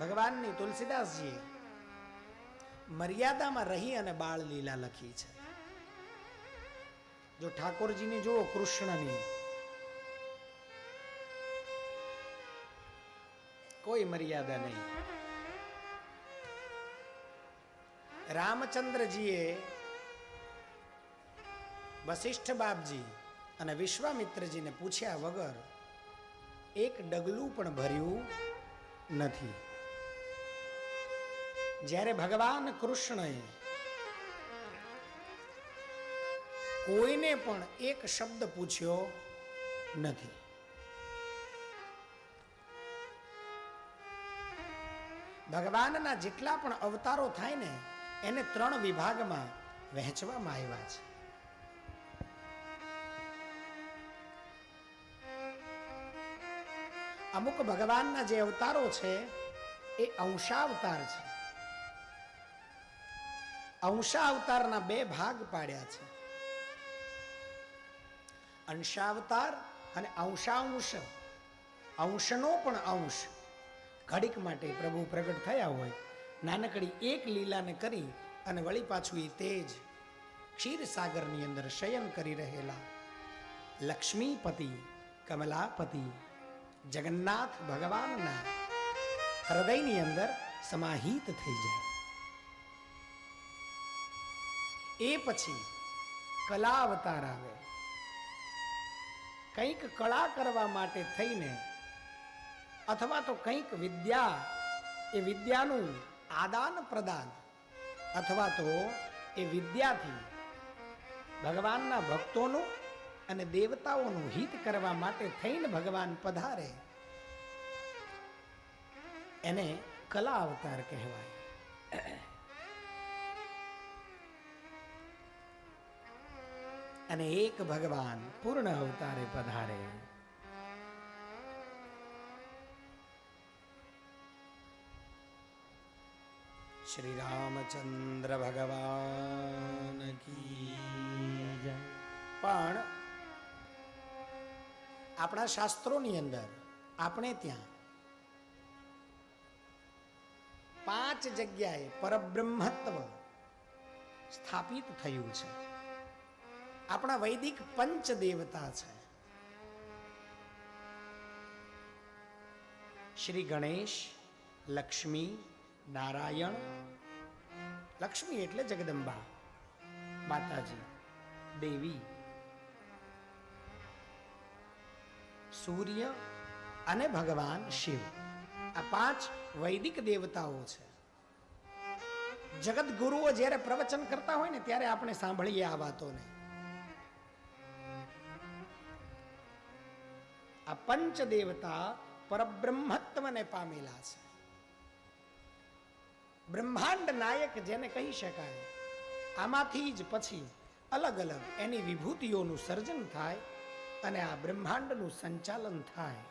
ભગવાનની તુલસીદાસજીએ મર્યાદામાં રહી અને બાળ લીલા લખી છે. જો ઠાકોરજીની જુઓ કૃષ્ણની. કોઈ મર્યાદા નહીં. રામચંદ્રજીએ વશિષ્ઠ બાપજી અને વિશ્વામિત્રજીને પૂછ્યા વગર એક ડગલું પણ ભર્યું નથી. જ્યારે ભગવાન કૃષ્ણએ કોઈને પણ એક શબ્દ પૂછ્યો નથી. ભગવાનના જેટલા પણ અવતારો થાય ને, એને ત્રણ વિભાગમાં વહેંચવામાં આવ્યા છે. અમુક ભગવાનના જે અવતારો છે, એ અંશાવતાર છે. અંશાવતારના બે ભાગ પાડ્યા છે. અંશાવતાર અને અંશાંશ. અંશનો પણ અંશ. ઘડીક માટે પ્રભુ પ્રગટ થયા હોય. નાનકડી એક લીલાને કરી અને વળી પાછું એ તેજ ક્ષીરસાગરની અંદર શયન કરી રહેલા લક્ષ્મીપતિ, કમલાપતિ, જગન્નાથ ભગવાનના હૃદયની અંદર સમાહિત થઈ જાય. એ પછી કલા અવતાર આવે. કંઈક કળા કરવા માટે થઈને અથવા તો કંઈક વિદ્યા, એ વિદ્યાનું આદાન પ્રદાન અથવા તો એ વિદ્યાથી ભગવાનના ભક્તોનું અને દેવતાઓનું હિત કરવા માટે થઈને ભગવાન પધારે. એને કલા અવતાર કહેવાય. અને એક ભગવાન પૂર્ણ અવતારે પધારે. શ્રી રામચંદ્ર ભગવાન પણ આપણા શાસ્ત્રોની અંદર આપણે ત્યાં પાંચ જગ્યાએ પરબ્રહ્મત્વ સ્થાપિત થયું છે. આપણા વૈદિક પંચ દેવતા છે. શ્રી ગણેશ, લક્ષ્મી, નારાયણ, લક્ષ્મી એટલે જગદંબા, માતાજી, દેવી, સૂર્ય અને ભગવાન શિવ. આ પાંચ વૈદિક દેવતાઓ છે. જગત ગુરુઓ જ્યારે પ્રવચન કરતા હોય ને ત્યારે આપણે સાંભળીએ આ વાતોને. આ પંચ દેવતા પરબ્રહ્મત્વને પામેલા છે. બ્રહ્માંડ નાયક જેને કહી શકાય, આમાંથી જ પછી અલગ અલગ એની વિભૂતિઓનું સર્જન થાય અને આ બ્રહ્માંડનું સંચાલન થાય.